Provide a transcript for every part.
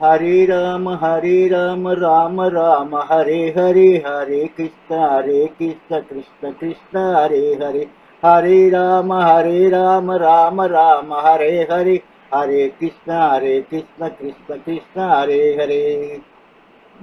ஹரே ராம ஹரே ராம ராம ராம ஹரே ஹரே ஹரே கிருஷ்ண ஹரே கிருஷ்ண கிருஷ்ண கிருஷ்ண ஹரே ஹரே. ஹரே ராம ஹரே ராம ராம ராம ஹரே ஹரே. ஹரே கிருஷ்ண ஹரே கிருஷ்ண கிருஷ்ண கிருஷ்ண ஹரே ஹரே.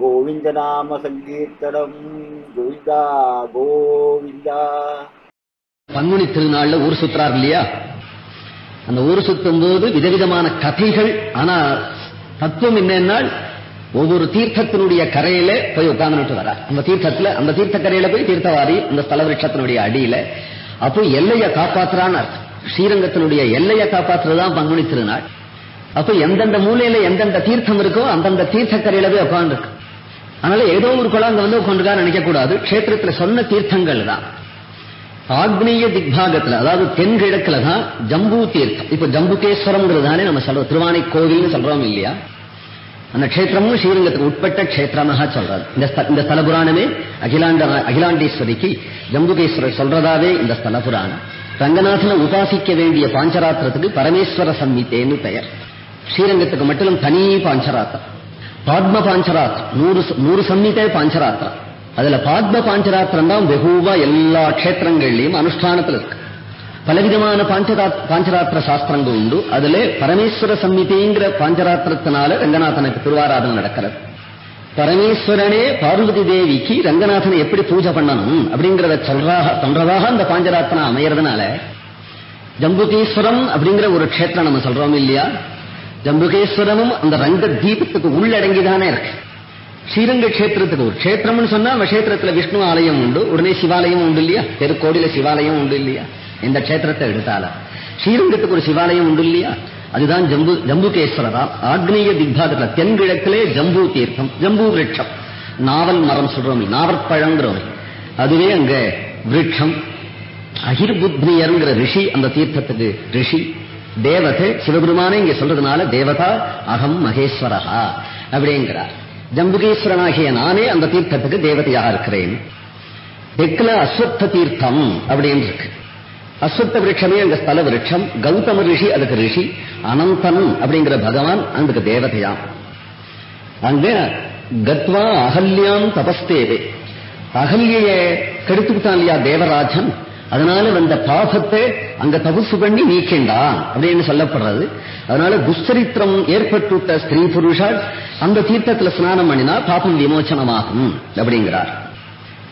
கோவிந்த நாம சங்கீர்த்தனம். கோவிந்தா கோவிந்தா. பங்குனி திருநாள்ல ஊர் சுத்துறார் இல்லையா? அந்த ஊர் சுத்தும் போது விதவிதமான கதைகள் ஆனா தத்துவம் என்னன்னா ஒவ்வொரு தீர்த்தத்தினுடைய கரையில போய் உட்கார்ந்துட்டு வர அந்த தீர்த்தத்துல அந்த தீர்த்த கரையில போய் தீர்த்தவாரி இந்த ஸ்தல விரட்சத்தினுடைய அடியில. அப்போ எல்லையை காப்பாத்துறான்னு அர்த்தம். ஸ்ரீரங்கத்தினுடைய எல்லையை காப்பாத்துறதுதான் பங்குனி திருநாள். அப்ப எந்தெந்த மூலையில எந்தெந்த தீர்த்தம் இருக்கோ அந்தந்த தீர்த்த கரையில போய் உட்காந்துருக்கு அதனால ஏதோ ஒரு குழந்தை வந்து உட்காந்துருக்கான்னு நினைக்க கூடாது கஷேத்திரத்துல சொன்ன தீர்த்தங்கள் தான் ஆக்னேய திக்பாகத்துல அதாவது தென்கிழக்குல தான் ஜம்பு தீர்த்தம். இப்ப ஜம்புகேஸ்வரம்ங்கிறது தானே நம்ம சொல்றோம் திருவானை கோவில்னு சொல்றோம் இல்லையா? அந்த க்ஷேத்திரமும் ஸ்ரீரங்கத்துக்கு உட்பட்ட க்ஷேத்திரமாக சொல்றது இந்த ஸ்த- இந்த ஸ்தல புராணமே அகிலாண்ட அகிலாண்டேஸ்வரிக்கு ஜம்புகேஸ்வரர் சொல்றதாவே இந்த ஸ்தல புராணம். ரங்கநாதனை உபாசிக்க வேண்டிய பாஞ்சராத்திரத்துக்கு பரமேஸ்வர சம்மித்தேன்னு பெயர். ஸ்ரீரங்கத்துக்கு மட்டும் தனி பாஞ்சராத்திரம். பாத்ம பாஞ்சராத்திரம். நூறு ச- நூறு சம்மிதே பாஞ்சராத்திரம். அதுல பாத்ம பாஞ்சராத்திரம் தான் வெகுவா எல்லா க்ஷேத்திரங்கள்லயும் அனுஷ்டானத்துல இருக்கு. பலவிதமான பாஞ்சரா பாஞ்சராத்திர சாஸ்திரங்கள் உண்டு. அதுல பரமேஸ்வர சம்மிதிங்கிற பாஞ்சராத்திரத்தினால ரங்கநாதனுக்கு திருவாராதனம் நடக்கிறது. பரமேஸ்வரனே பார்வதி தேவிக்கு ரங்கநாதனை எப்படி பூஜை பண்ணணும் அப்படிங்கறத சொல்றாக சொல்றதாக அந்த பாஞ்சராத்திரம் அமையறதுனால ஜம்புகேஸ்வரம் அப்படிங்கிற ஒரு க்ஷேத்திரம் நம்ம சொல்றோம் இல்லையா? ஜம்புகேஸ்வரமும் அந்த ரங்க தீபத்துக்கு உள்ளடங்கிதானே இருக்கு. ஸ்ரீரங்க கஷேத்திரத்துக்கு ஒரு கஷேத்திரம்னு சொன்னா கஷேத்திரத்துல விஷ்ணு ஆலயம் உண்டு உடனே சிவாலயம் உண்டு இல்லையா? தெருக்கோடியில சிவாலயம் உண்டு இல்லையா? இந்த கஷேத்திரத்தை எடுத்தால ஸ்ரீரங்கத்துக்கு ஒரு சிவாலயம் உண்டு இல்லையா? அதுதான் ஜம்பு ஜம்புகேஸ்வரரா ஆக்னேய திக்பாதத்துல தென்கிழக்கிலே ஜம்பு தீர்த்தம் ஜம்பு விரட்சம். நாவல் மரம் சொல்றோம் நாவற்பழங்கிறோம். அதுவே அங்க விருட்சம். அகிர்புத்னியருங்கிற ரிஷி அந்த தீர்த்தத்துக்கு ரிஷி. தேவதை சிவபெருமானே இங்க சொல்றதுனால தேவதா அகம் மகேஸ்வரகா அப்படிங்கிறார். ஜம்புகேஸ்வரனாகிய நானே அந்த தீர்த்தத்துக்கு தேவதையாக இருக்கிறேன். தெற்குல அஸ்வத்த தீர்த்தம் அப்படின்னு இருக்கு. அஸ்வத்த விருட்சமே அங்க ஸ்தல விருட்சம். கௌதம ரிஷி அதுக்கு ரிஷி. அனந்தன் அப்படிங்கிற பகவான் அதுக்கு தேவதையாம். அங்க கத்வா அகல்யாம் தபஸ்தேவே. அகல்ய கெடுத்துக்கிட்டான் இல்லையா தேவராஜன்? அதனால வந்த பாபத்தை அங்க தபசு பண்ணி நீக்கின்றான் அப்படின்னு சொல்லப்படுறது. அதனால துஷ்சரித்திரம் ஏற்பட்டுட்ட ஸ்திரீ புருஷால் அந்த தீர்த்தத்துல ஸ்நானம் பண்ணினா பாபம் விமோச்சனமாகும் அப்படிங்கிறார்.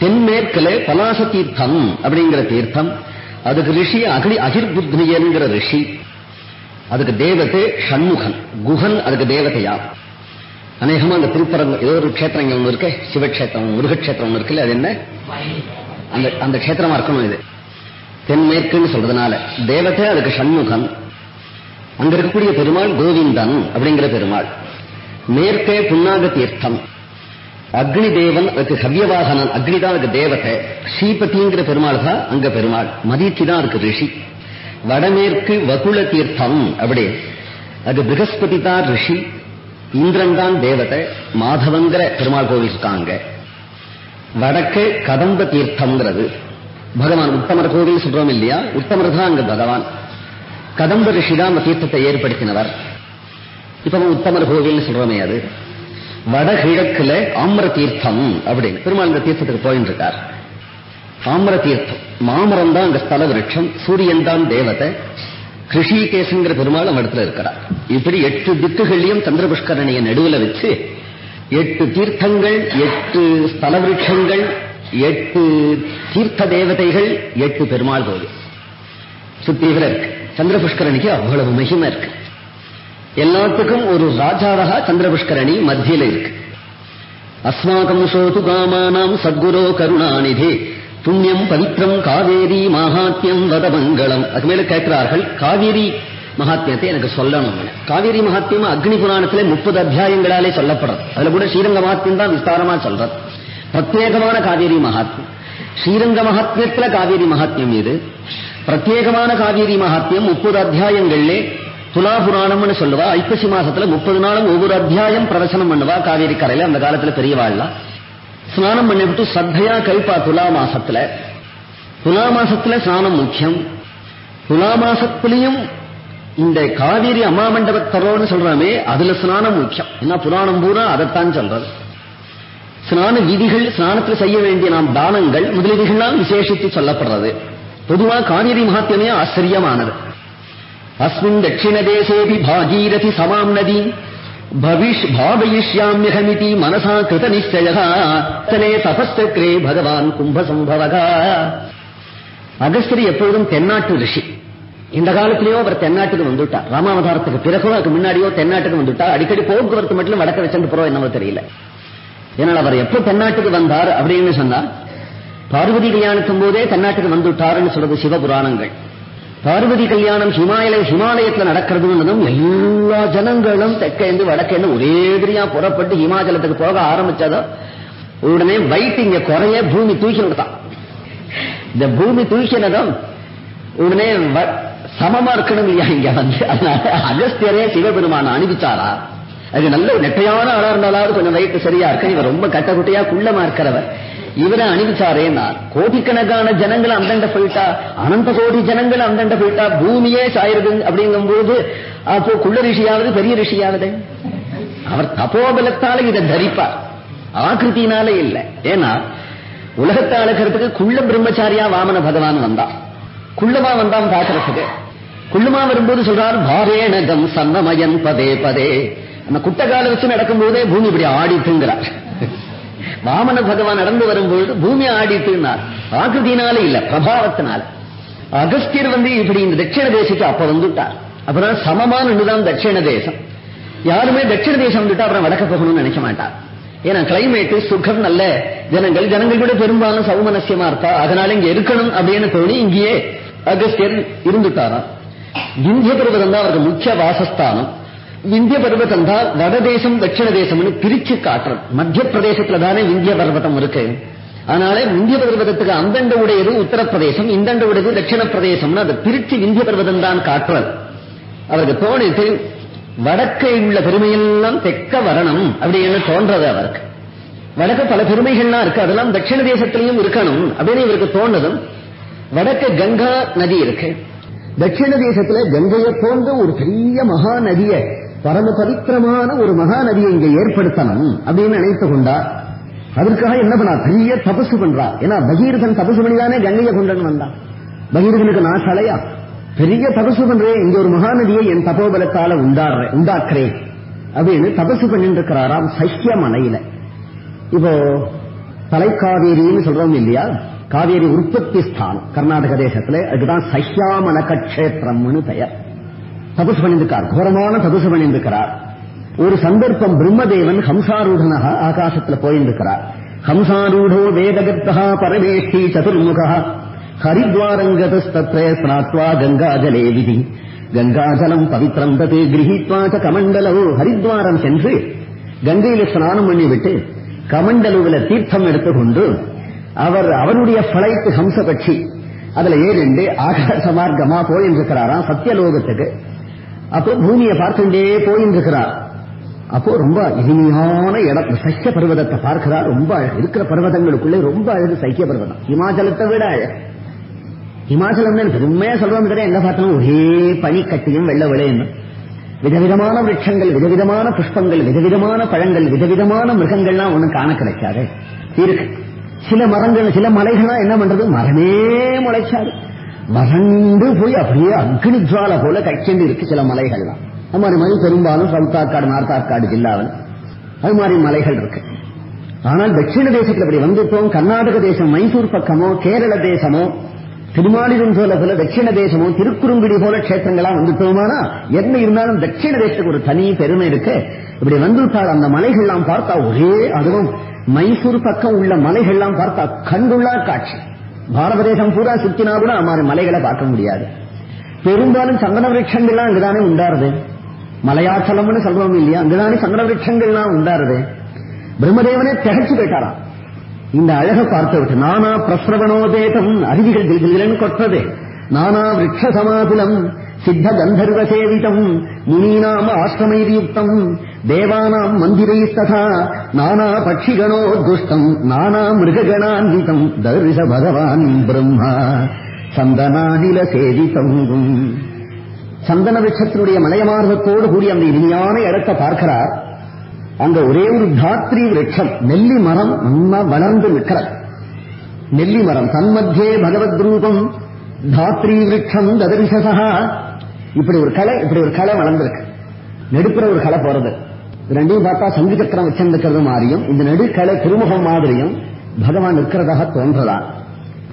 தென்மேற்குல பலாச தீர்த்தம் அப்படிங்கிற தீர்த்தம். அதுக்கு ரிஷி அகிலி அகிர்புத்னியன்கிற ரிஷி. அதுக்கு தேவதை ஷண்முகன் குஹன் அதுக்கு தேவதையா. அநேகமா அந்த திருப்பரங்க ஏதோ ஒரு க்ஷேத்திரம் இங்க ஒண்ணு இருக்கு சிவக்ஷேத்திரம் முருகக்ஷேத்திரம் ஒன்று இருக்குல்ல அது என்ன? அந்த அந்த கஷேத்திரமா இருக்கணும் இது. தென்மேற்குன்னு சொல்றதுனால. தேவதை அதுக்கு சண்முகம். அங்க இருக்கக்கூடிய பெருமாள் கோவிந்தன் அப்படிங்கிற பெருமாள். மேற்கே புன்னாக தீர்த்தம் அக்னி தேவன் அதுக்கு ஹவ்யவாகனன் அக்னி தான் அதுக்கு தேவதை ஸ்ரீபதிங்கிற பெருமாள் தான் அங்க பெருமாள். மதித்தி தான் அதுக்கு ரிஷி. வடமேற்கு வகுல தீர்த்தம் அப்படி. அது பிருகஸ்பதி தான் ரிஷி. இந்திரன் தான் தேவதை. மாதவங்கிற பெருமாள் கோவில் இருக்காங்க வடக்கு கதம்ப தீர்த்தம்ங்கிறது பகவான் உத்தமர் கோவில் சொல்றோம் இல்லையா? உத்தமர் தான் அங்க பகவான். கதம்ப ரிஷி தான் அந்த தீர்த்தத்தை ஏற்படுத்தினவர். இப்ப உத்தமர் கோவில்னு சொல்றோமே அது. வடகிழக்குல ஆமர தீர்த்தம் அப்படின்னு பெருமாள் இந்த தீர்த்தத்துக்கு போயின்னு இருக்கார் ஆமர தீர்த்தம் மாமரம் தான் அங்க ஸ்தல விருட்சம். சூரியன் தான் தேவதை. கிருஷிகேசுங்கிற பெருமாள் அந்த இடத்துல இருக்கிறார். இப்படி எட்டு திக்குகளையும் சந்திர புஷ்கரணிய நடுவுல வச்சு எட்டு தீர்த்தங்கள் எட்டு ஸ்தல விருட்சங்கள் எட்டு தீர்த்த தேவதைகள் எட்டு பெருமாள் கோவில் சுத்தீவிர இருக்கு. சந்திர புஷ்கரணிக்கு அவ்வளவு மகிமை இருக்கு. எல்லாத்துக்கும் ஒரு ராஜாவாக சந்திர புஷ்கரணி மத்தியில இருக்கு. அஸ்மாகம் சோது காமானாம் சத்குரோ கருணாநிதி. புண்ணியம் பவித்ரம் காவேரி மகாத்மியம் வதமங்கலம். அது மேல கேட்கிறார்கள் காவேரி மகாத்மியத்தை எனக்கு சொல்லணும். காவேரி மகாத்மியம் அக்னி புராணத்திலே முப்பது அத்தியாயங்களாலே சொல்லப்படுறது. அதுல கூட ஸ்ரீரங்க மகாத்மியம் தான் விஸ்தாரமா சொல்றது. பிரத்யேகமான காவேரி மகாத்மியம் ஸ்ரீரங்க மகாத்மியத்துல காவேரி மகாத்மியம் இது. பிரத்யேகமான காவேரி மகாத்மியம் முப்பது அத்தியாயங்கள்லே துலா புராணம்னு சொல்லுவா. ஐப்பசி மாசத்துல முப்பது நாளும் ஒவ்வொரு அத்தியாயம் பிரவசனம் பண்ணுவா. காவேரி கரையில அந்த காலத்துல பெரியவாள்லாம் ஸ்நானம் பண்ணிவிட்டு சத்தையா கழிப்பா துலா மாசத்துல. துலா மாசத்துல ஸ்நானம் முக்கியம். துலா மாசத்திலையும் இந்த காவேரி அம்மா மண்டபத்தரோன்னு சொல்றாமே அதுல ஸ்நானம் முக்கியம். ஏன்னா புராணம் பூரா அதைத்தான் சொல்றது. ஸ்நான விதிகள் ஸ்நானத்தில் செய்ய வேண்டிய நாம் தானங்கள் முதலீடுகள்லாம் விசேஷித்து சொல்லப்படுறது. பொதுவா காவிரி மகாத்மியமே ஆச்சரியமானது. அஸ்மின் தட்சிண தேசேபி பாகீரதி சமாம் நதி பவிஷ் பாவயிஷ்யாமியகமிதி மனசா கிருத நிச்சயனே தபஸ்தக்ரே பகவான் கும்பசம்பவகா. அகஸ்திரி எப்பொழுதும் தென்னாட்டு ரிஷி. இந்த காலத்திலேயோ அவர் தென்னாட்டுக்கு வந்துட்டார். ராமாவதாரத்துக்கு பிறகோ அதுக்கு முன்னாடியோ தென்னாட்டுக்கு வந்துட்டா அடிக்கடி போக்குவரத்து மட்டும் வடக்க வச்சுட்டு போறோம் என்னவோ தெரியல. ஏனால் அவர் எப்ப தென்னாட்டுக்கு வந்தார் அப்படின்னு சொன்னா பார்வதி கல்யாணத்தும் போதே தென்னாட்டுக்கு வந்துட்டாருன்னு சொல்றது சிவபுராணங்கள். பார்வதி கல்யாணம் ஹிமாலய ஹிமாலயத்துல நடக்கிறதுன்றதும் எல்லா ஜனங்களும் தெற்கேந்து வடக்கேந்து ஒரேதிரியா புறப்பட்டு ஹிமாச்சலத்துக்கு போக ஆரம்பிச்சதோ உடனே வயிற்று இங்க குறைய பூமி தூக்கி விடுத்தான் இந்த பூமி தூக்கினதும் உடனே வ- சமமா இருக்கணும் இல்லையா இங்க வந்து? அதனால அகஸ்தியரே சிவபெருமான அனுப்பிச்சாரா? அது நல்ல நெட்டையான ஆளா இருந்தாலாவது கொஞ்சம் வயிற்று சரியா இருக்க. இவர் ரொம்ப கட்ட குட்டையா குள்ளமா இருக்கிறவர் இவரை அனுப்பிச்சாரே நான். கோடிக்கணக்கான ஜனங்கள் அந்தண்ட போயிட்டா அனந்த கோடி ஜனங்கள் அந்தண்ட போயிட்டா பூமியே சாயிருது அப்படிங்கும் போது அப்போ குள்ள ரிஷியாவது பெரிய ரிஷியாவது? அவர் தபோபலத்தால இதை தரிப்பார். ஆக்கிருத்தினால இல்ல. ஏன்னா உலகத்தை அழகிறதுக்கு குள்ள பிரம்மச்சாரியா வாமன பகவான் வந்தான். குள்ளமா வந்தான் பாக்குறதுக்கு குள்ளமா வரும்போது சொல்றார் பாவேணகம் சன்னமயன் பதே பதே. நம்ம குட்டகால வச்சு நடக்கும்போதே பூமி இப்படி ஆடிட்டுங்கிறார். வாமன பகவான் நடந்து வரும்பொழுது பூமி ஆடிட்டுனார் ஆகுதினால இல்ல பிரபாவத்தினால. அகஸ்தியர் வந்து இப்படி இந்த தட்சிண தேசத்துக்கு அப்ப வந்துட்டார். அப்பதான் சமமான தட்சிண தேசம். யாருமே தட்சிண தேசம் வந்துட்டா அப்புறம் வடக்க போகணும்னு நினைக்க மாட்டார். ஏன்னா கிளைமேட் சுகம் நல்ல ஜனங்கள் ஜனங்கள் கூட பெரும்பாலும் சௌமனசியமா இருப்பா. அதனால இங்க இருக்கணும் அப்படின்னு தோணி இங்கேயே அகஸ்தியர் இருந்துட்டாராம். விந்திய பருவதம் தான் அவருக்கு முக்கிய வாசஸ்தானம். விந்திய பர்வதம் தான் வடதேசம் தட்சிண தேசம்னு பிரிச்சு காட்டுறது. மத்திய பிரதேசத்துல தானே விந்திய பர்வதம் இருக்கு. அதனால விந்திய பர்வதத்துக்கு அந்தண்ட உடையது உத்தரப்பிரதேசம் இந்தண்ட உடையது தட்சிண பிரதேசம்னு அதை பிரிச்சு விந்திய பர்வதம் தான் காட்டுறது. அவருக்கு தோணிட்டு வடக்கே உள்ள பெருமையெல்லாம் தெக்க வரணும் அப்படின்னு தோன்றது அவருக்கு. வடக்கு பல பெருமைகள்லாம் இருக்கு அதெல்லாம் தட்சிண தேசத்திலையும் இருக்கணும் அப்படின்னு இவருக்கு தோன்றதும் வடக்கு கங்கா நதி இருக்கு. தட்சிண தேசத்துல கங்கையை போன்ற ஒரு பெரிய மகா நதியை பரம பவித்திரமான ஒரு மகாநதியை இங்க ஏற்படுத்தணும் அப்படின்னு நினைத்து கொண்டார். அதற்காக என்ன பண்ணா பெரிய தபசு பண்றா ஏன்னா பகீரதன் தபசு பண்ணிதானே கங்கையை கொண்டு வந்தான். பகீரதனுக்கு நான் தலையா? பெரிய தபசு பண்றேன் இங்க ஒரு மகாநதியை என் தபோபலத்தால உண்டாடுறேன் உண்டாக்குறேன் அப்படின்னு தபசு பண்ணிட்டு இருக்கிறாராம் சஹ்ய மலையில. இப்போ தலைக்காவேரின்னு சொல்றோம் இல்லையா? காவேரி உற்பத்தி ஸ்தானம் கர்நாடக தேசத்துல அதுதான் சஹ்யாமல கட்சேத்திரம்னு பெயர். தபசு பண்ணியிருக்கார் கோரமான தபசு பண்ணியிருக்கிறார் ஒரு சந்தர்ப்பம் பிரம்மதேவன் ஹம்சாரூடனாக ஆகாசத்துல போயிருக்கிறார் ஹம்சாரூடோ வேதகத்தா பரமேஷ்டி சதுர்முகா ஹரித்வாரங்கதஸ்தத்ரே ஸ்நாத்வா கங்காஜலே விதி. கங்காஜலம் பவித்ரம் தது கிரகித்வா ச கமண்டலவோ ஹரித்வாரம் சென்று கங்கையில ஸ்நானம் பண்ணிவிட்டு கமண்டலுவில தீர்த்தம் எடுத்துக்கொண்டு அவர் அவருடைய ஹம்ச கட்சி அதுல ஏறிண்டு ஆகாச மார்க்கமா போயிருக்கிறாராம் சத்தியலோகத்துக்கு. அப்போ பூமியை பார்த்துட்டே போயின்னு இருக்கிறார் அப்போ ரொம்ப இனிமையான இடம். சைக்கிய பர்வதத்தை பார்க்கிறார். ரொம்ப அழகு. இருக்கிற பர்வதங்களுக்குள்ளே ரொம்ப அழகு சைக்கிய பர்வதம். இமாச்சலத்தை விட அழகு. இமாச்சலம் பெருமையா சொல்றோம் தவிர பார்த்தாலும் ஒரே பனிக்கட்டியும் வெள்ள விளையணும் விதவிதமான விரட்சங்கள் விதவிதமான புஷ்பங்கள் விதவிதமான பழங்கள் விதவிதமான மிருகங்கள்லாம் ஒண்ணு காண கிடைக்காது. இருக்கு. சில மரங்கள் சில மலைகள்லாம் என்ன பண்றது? மரமே முளைச்சாரு மகண்டு போய் அப்படியே அக்னி ஜுவால போல கச்சண்டு இருக்கு சில மலைகள்லாம். அது மாதிரி மலை பெரும்பாலும் சவுத் ஆற்காடு நார்த் ஆற்காடு ஜில்லாவில் அது மாதிரி மலைகள் இருக்கு. ஆனால் தட்சிண தேசத்தில் அப்படி வந்துட்டோம் கர்நாடக தேசம் மைசூர் பக்கமோ கேரள தேசமோ திருமாலிதம் போல போல தட்சிண தேசமோ திருக்குறுங்குடி போல கஷேத்திரங்களா வந்துட்டோமானா? என்ன இருந்தாலும் தட்சிண தேசத்துக்கு ஒரு தனி பெருமை இருக்கு. இப்படி வந்துட்டால் அந்த மலைகள்லாம் பார்த்தா ஒரே அதுவும் மைசூர் பக்கம் உள்ள மலைகள்லாம் பார்த்தா கண்டுள்ளா காட்சி. பாரத தேசம் பூரா சுத்தினா கூட மாதிரி மலைகளை பார்க்க முடியாது. பெரும்பாலும் சந்தன விரட்சங்கள்லாம் அங்குதானே உண்டாருது. மலையாச்சலம்னு சொல்றோம் இல்லையா? அங்குதானே சந்தன விரட்சங்கள்லாம் உண்டாருது. பிரம்மதேவனே திகச்சு போயிட்டாராம். இந்த அழக பார்த்து விட்டு நானா பிரஸ்ரவணோதேதம் அருவிகள் கில்கில்கிறன்னு கொட்டது நானா விரக்ஷ சமாதுலம் சித்த கந்தர்வ சேவிதம் முனீனாம் ஆசிரமையுக்தம் தேவானாம் மந்திரைஸ்ததா நானா பட்சிகணோத்குஷ்டம் நானா மிருககணான்விதம் தரிச பகவான் பிரம்மா சந்தனாநில சேவிதம் சந்தன விருட்சத்தினுடைய மலையமார்வத்தோடு கூடிய அந்த இனிமையான இடத்தை பார்க்கிறார். அங்க ஒரே ஒரு தாத்ரி விரட்சம் நெல்லி மரம் நல்லா வளர்ந்து நிற்கிறது. நெல்லி மரம் தன்மத்தியே பகவத் ரூபம் தாத்ரி விரட்சம் ததரிசகா இப்படி ஒரு கலை இப்படி ஒரு கலை வளர்ந்திருக்கு. நெடுப்புற ஒரு கலை போறது. ரெண்டையும் பார்த்தா சங்கு சக்கரம் வச்சிருக்கிறது மாதிரியும் இந்த நெடுக்கலை திருமுகம் மாதிரியும் பகவான் இருக்கிறதாக தோன்றலாம்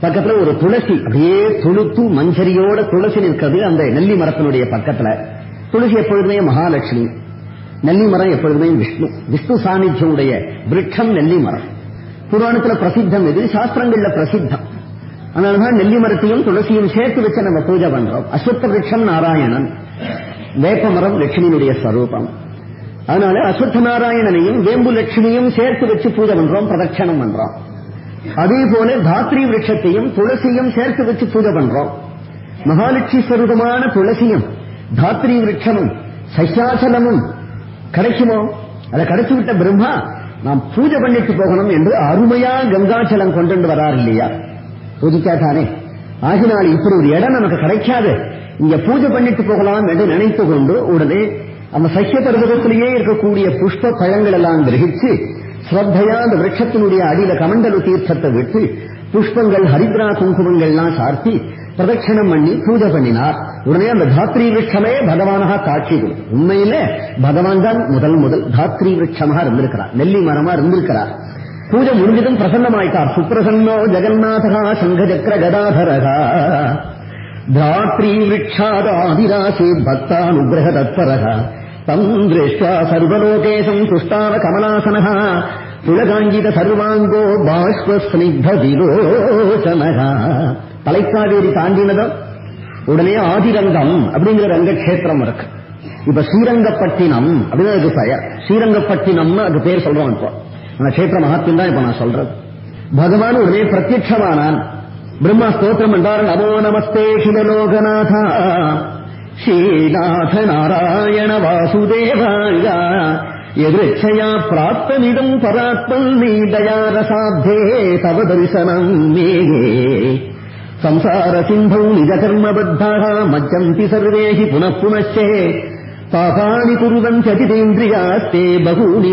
பக்கத்துல ஒரு துளசி அப்படியே துளுத்து மஞ்சரியோட துளசி நிற்கிறது அந்த நெல்லி மரத்தினுடைய பக்கத்துல. துளசி எப்பொழுதுமே மகாலட்சுமி நெல்லி மரம் எப்பொழுதுமே விஷ்ணு. விஷ்ணு சாநித்தியமுடைய விருட்சம் நெல்லி மரம். புராணத்துல பிரசித்தம் இது சாஸ்திரங்கள்ல பிரசித்தம். அதனாலதான் நெல்லி மரத்தையும் துளசியும் சேர்த்து வச்சு நம்ம பூஜை பண்றோம். அஸ்வத்த விருட்சம் நாராயணன் வேப்ப மரம் லட்சுமியினுடைய ஸ்வரூபம். அதனால அஸ்வத்த நாராயணனையும் வேம்பு லட்சுமியும் சேர்த்து வச்சு பூஜை பண்றோம் பிரதட்சணம் பண்றோம். அதே போல தாத்ரி விரட்சத்தையும் துளசியும் சேர்த்து வச்சு பூஜை பண்றோம். மகாலட்சுமி ஸ்வரூபமான துளசியும் தாத்ரி விரட்சமும் சசியாசலமும் கிடைக்குமோ? அதை கிடைச்சு விட்ட பிரம்மா நாம் பூஜை பண்ணிட்டு போகணும் என்று அருமையா கங்காச்சலம் கொண்டு வரார் இல்லையா? பூஜிக்காதானே ஆகினால் இப்படி ஒரு இடம் நமக்கு கிடைக்காது. இங்க பூஜை பண்ணிட்டு போகலாம் என்று நினைத்து கொண்டு உடனே அந்த சசிய பர்வதத்திலேயே இருக்கக்கூடிய புஷ்ப பழங்கள் எல்லாம் கிரகிச்சு ஸ்ரத்தையா அந்த விரட்சத்தினுடைய அடியில கமண்டலு தீர்த்தத்தை விட்டு புஷ்பங்கள் ஹரித்ரா குங்குமங்கள்லாம் சார்த்தி பிரதட்சணம் பண்ணி பூஜை பண்ணினார். உடனே அந்த தாத்ரி விரட்சமே பகவானாக காட்சி கொடுக்கும் உண்மையில பகவான் தான் முதல் முதல் தாத்ரி விருட்சமாக இருந்திருக்கிறார். நெல்லி மரமா இருந்திருக்கிறார். பூஜை முடிஞ்சதும் பிரசன்னமாயிட்டார். சுப்பிரசன்னோ ஜெகநாதகா சங்க சக்கர கதாதரகா. தாத்ரி விரட்சாதாதிராசி பக்தானுகிரக தத்பரகா தம் திருஷ்டா சர்வலோகேசம் துஷ்டாவ கமலாசனः புலகாங்கித சர்வாங்கோ பாஷ்பஸ்னிக்த விரோச்சனகா தலைக்காவேரி தாண்டினதும். உடனே ஆதிரங்கம் அப்படிங்கிற ரங்கக்ஷேத்திரம் இருக்கு. இப்ப ஸ்ரீரங்கப்பட்டினம் அப்படின்னு அதுக்கு பெயர். ஸ்ரீரங்கப்பட்டினம்னு அது பேர் சொல்றோம் இப்போ. அந்த கஷேத்திர மகாத்தியம் தான் இப்ப நான் சொல்றது. பகவான் உடனே பிரத்யட்சமானான். பிரம்மா ஸ்தோத்திரம் என்றார் நமோ நமஸ்தே சிவலோகநாதா. ശ്രീനാഥ നാരായണ വാസുദേവായ യദൃച്ഛയാ പ്രാപ്തമിതം പരാത്മം നീതയാരസാധ്യേ തവ ദർശനം മേ സംസാരസിന്ധൗ നിജകർമ്മബദ്ധ മജ്ജന്തി സർവേ പുനഃ പുനശ്ചേ പാപാനി കുറുവൻ ചതിതേന്ദ്രിയാസ്തേ ബഹൂനി